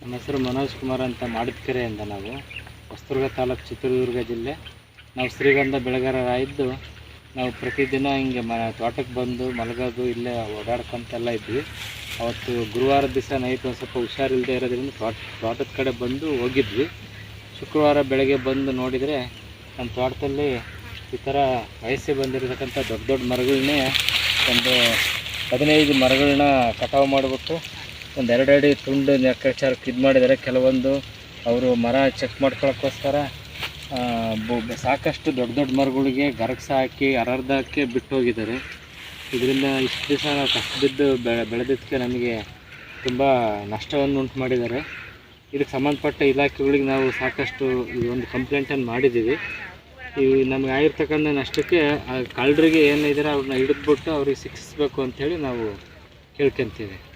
ಹೆಸರು ಮನೋಜ್ ಕುಮಾರ್ ಅಂತ ಮಾಡಿದ್ಕೆರೆಯಿಂದ ನಾವು. ಹೊಸದುರ್ಗ ತಾಲೂಕು ಚಿತ್ರದುರ್ಗ ಜಿಲ್ಲೆ. ನಾವು ಶ್ರೀಗಂಧ ಬೆಳೆಗಾರರಾಗಿದ್ದು, ನಾವು ಪ್ರತಿದಿನ ಹಿಂಗೆ ಮ, ತೋಟಕ್ಕೆ ಬಂದು ಮಲಗೋದು, ಇಲ್ಲೇ ಓಡಾಡ್ಕೊಂತೆಲ್ಲ ಇದ್ವಿ. ಅವತ್ತು ಗುರುವಾರ ದಿವಸ ನೈಟ್ ಒಂದು ಸ್ವಲ್ಪ ಹುಷಾರಿಲ್ಲದೆ ಇರೋದ್ರಿಂದ ತೋಟ, ತೋಟದ ಕಡೆ ಬಂದು ಹೋಗಿದ್ವಿ. ಶುಕ್ರವಾರ ಬೆಳಗ್ಗೆ ಬಂದು ನೋಡಿದರೆ ನಮ್ಮ ತೋಟದಲ್ಲಿ ಈ ಥರ ವಯಸ್ಸಿಗೆ ಬಂದಿರತಕ್ಕಂಥ ದೊಡ್ಡ ದೊಡ್ಡ ಮರಗಳನ್ನೇ ಒಂದು ಹದಿನೈದು ಮರಗಳನ್ನ ಕಟಾವು ಮಾಡಿಬಿಟ್ಟು ಒಂದು ಎರಡು ಅಡಿ ತುಂಡು ಲೆಕ್ಕಾಚಾರಕ್ಕೆ ಇದು ಮಾಡಿದ್ದಾರೆ ಕೆಲವೊಂದು ಅವರು ಮರ ಚೆಕ್ ಬೊ- ಸಾಕಷ್ಟು ದೊಡ್ಡ ದೊಡ್ಡ ಮರಗಳಿಗೆ ಗರಗ್ಸ ಹಾಕಿ ಅರ್ಧಕ್ಕೆ ಬಿಟ್ಟು ಹೋಗಿದ್ದಾರೆ. ಇದರಿಂದ ಇಷ್ಟು ದಿವಸ ನಾವು ಕಷ್ಟ ಬಿದ್ದು ಬೆಳೆ ಬೆಳೆದಿದ್ದಕ್ಕೆ ನಮಗೆ ತುಂಬ ನಷ್ಟವನ್ನು ಉಂಟು ಮಾಡಿದ್ದಾರೆ. ಇದಕ್ಕೆ ಸಂಬಂಧಪಟ್ಟ ಇಲಾಖೆಗಳಿಗೆ ನಾವು ಸಾಕಷ್ಟು ಒಂದು ಕಂಪ್ಲೇಂಟನ್ನು ಮಾಡಿದ್ದೀವಿ. ಈ ನಮಗೆ ಆಗಿರ್ತಕ್ಕಂಥ ನಷ್ಟಕ್ಕೆ, ಆ, ಕಳ್ಳರಿಗೆ ಏನಿದ್ದಾರೆ ಅವ್ರನ್ನ ಹಿಡಿದ್ಬಿಟ್ಟು ಅವ್ರಿಗೆ ಶಿಕ್ಷಿಸ್ಬೇಕು ಅಂಥೇಳಿ ನಾವು ಕೇಳ್ಕೊಂತೀವಿ.